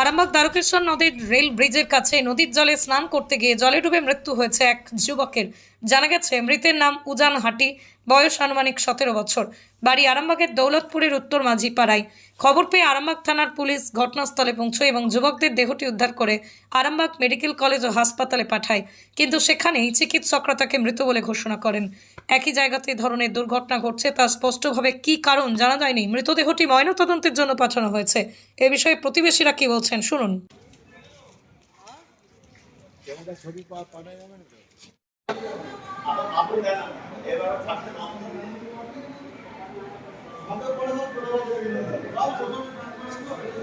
আরামবাগ দ্বারকেশ্বর নদীর রেল ব্রিজের কাছে নদীর জলে স্নান করতে গিয়ে জলে ডুবে মৃত্যু হয়েছে এক যুবকের। জানা গেছে, মৃতের নাম উজান হাটি। বয়স আনুমানিক সতেরো বছর। বাড়ি আরামবাগের দৌলতপুরের উত্তর মাঝিপাড়ায়। খবর পেয়ে আরামবাগ থানার পুলিশ ঘটনাস্থলে পৌঁছয় এবং যুবকদের দেহটি উদ্ধার করে আরামবাগ মেডিকেল কলেজ ও হাসপাতালে পাঠায়। কিন্তু সেখানেই চিকিৎসকরা তাকে মৃত বলে ঘোষণা করেন। একই জায়গাতে ধরনের দুর্ঘটনা ঘটছে, তা স্পষ্টভাবে কী কারণ জানা যায়নি। মৃতদেহটি ময়নাতদন্তের জন্য পাঠানো হয়েছে। এ বিষয়ে প্রতিবেশীরা কি বলছেন, শুনুন। Thank you.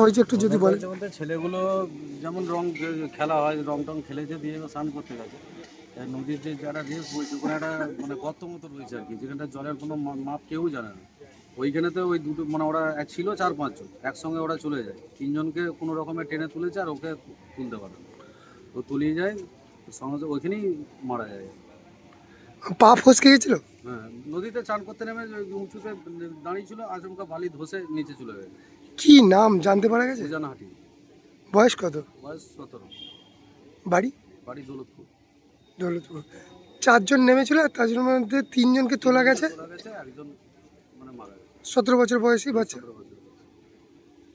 হয়েছে একটু যদি বলেন। বলতে ছেলেগুলো যেমন রং খেলা হয় রং টং খেলেছে দিয়ে স্নান করতে গেছে। নদীর যে যারা রেস বইছে ওখানে একটা মানে গর্ত মতো রয়েছে আর কি যেখানটা জলের কোনো মাপ কেউ জানে না। ওইখানেতে ওই দুটো মানে ওরা এক ছিল চার পাঁচজন একসঙ্গে ওরা চলে যায়। তিনজনকে কোনো রকমের টেনে তুলেছে আর ওকে তুলতে পারে ও তুলিয়ে যায় সঙ্গে সঙ্গে ওইখানেই মারা যায়। পা ফসকে গেছিল? হ্যাঁ নদীতে চান করতে নেমে উঁচুতে দাঁড়িয়ে ছিল আচমকা বালি ধসে নিচে চলে গেছে। কি নাম জানতে পারা গেছে? বয়স কত? বয়স সতেরো। বাড়ি? বাড়ি দৌলতপুর। দৌলতপুর। চারজন নেমেছিল আর তার মধ্যে তিনজনকে তোলা গেছে? একজন মানে মারা গেছে। সতেরো বছর বয়সী বাচ্চা। সতেরো বছর।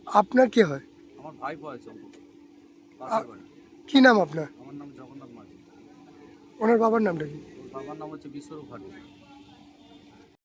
আপনার কে হয়? আমার ভাই আছে অঙ্কুর পাশের বাড়ি। কি নাম আপনার? আমার নাম জগন্নাথ মাঝি। ওনার বাবার নামটা কি? ওর বাবার নাম হচ্ছে বিশ্বরূপ ভাটি